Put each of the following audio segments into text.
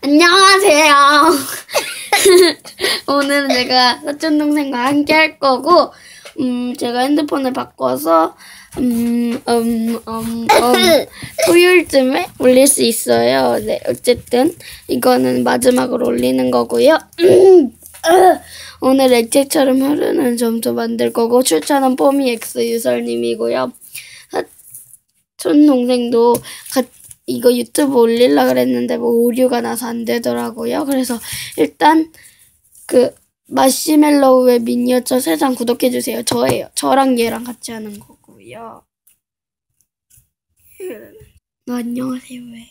안녕하세요. 오늘은 제가 사촌 동생과 함께 할 거고, 음, 제가 핸드폰을 바꿔서 음, 음, 음, 음, 토요일쯤에 올릴 수 있어요. 네, 어쨌든 이거는 마지막으로 올리는 거고요. 오늘 액체처럼 흐르는 점도 만들 거고 출처는 뽀미 X 유설님이고요. 사촌 동생도 같이 거 유튜브 올릴라 그랬는데 뭐 오류가 나서 안 되더라고요. 그래서 일단 그 마시멜로우의 미니어처 세상 구독해주세요. 저예요. 저랑 얘랑 같이 하는 거고요. 너 안녕하세요. 왜?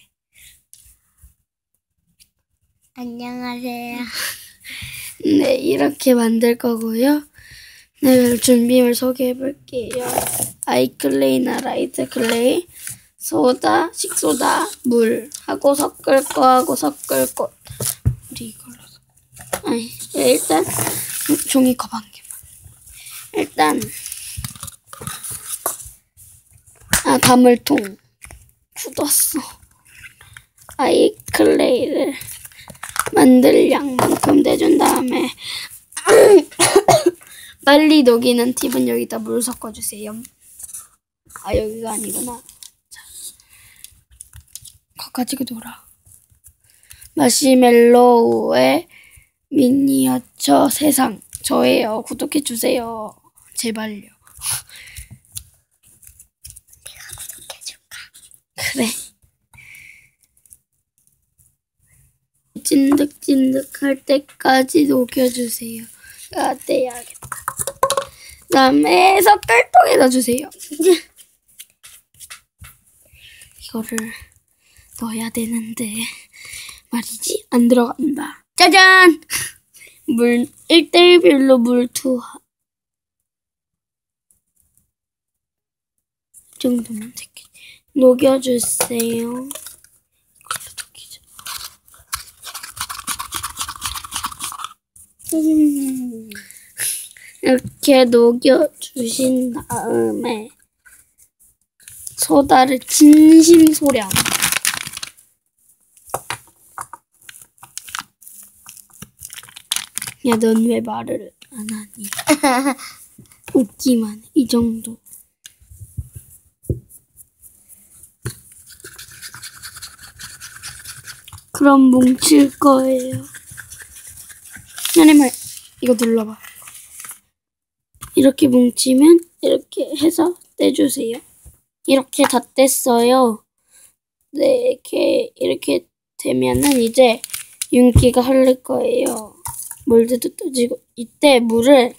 안녕하세요. 네, 이렇게 만들 거고요. 네, 준비물 소개해 볼게요. 아이클레이나 라이트 클레이, 소다, 식소다, 물 하고 섞을 거 하고 섞을 거. 우리 이걸로 섞. 아니, 네, 일단 종이컵 한 개만. 일단 아 다물통 굳었어. 아이 클레이를 만들 양만큼 내준 다음에 빨리 녹이는 팁은 여기다 물 섞어주세요. 아 여기가 아니구나. 가지고 놀아. 마시멜로우의 미니어처 세상 저예요. 구독해 주세요. 제발요. 구독해 줄까? 그래. 찐득찐득할 때까지 녹여주세요. 아, 떼야겠다. 그 다음에 섞을 통에 넣어주세요. 이거를 넣어야 되는데 말이지 안 들어간다. 짜잔! 물 1대1별로 물 투하. 이 정도면 되겠 녹여주세요. 음. 이렇게 녹여주신 다음에 소다를 진심 소량 야, 넌 왜 말을 안 하니? 웃기만 해. 이 정도. 그럼 뭉칠 거예요. 하나님을 이거 눌러봐. 이렇게 뭉치면 이렇게 해서 떼주세요. 이렇게 다 뗐어요. 네, 이렇게 이렇게 되면은 이제 윤기가 흐를 거예요. 물도 떠지고 이때 물을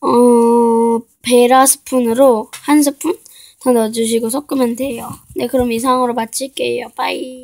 어 베라 스푼으로 한 스푼 더 넣어주시고 섞으면 돼요. 네, 그럼 이상으로 마칠게요. 빠이.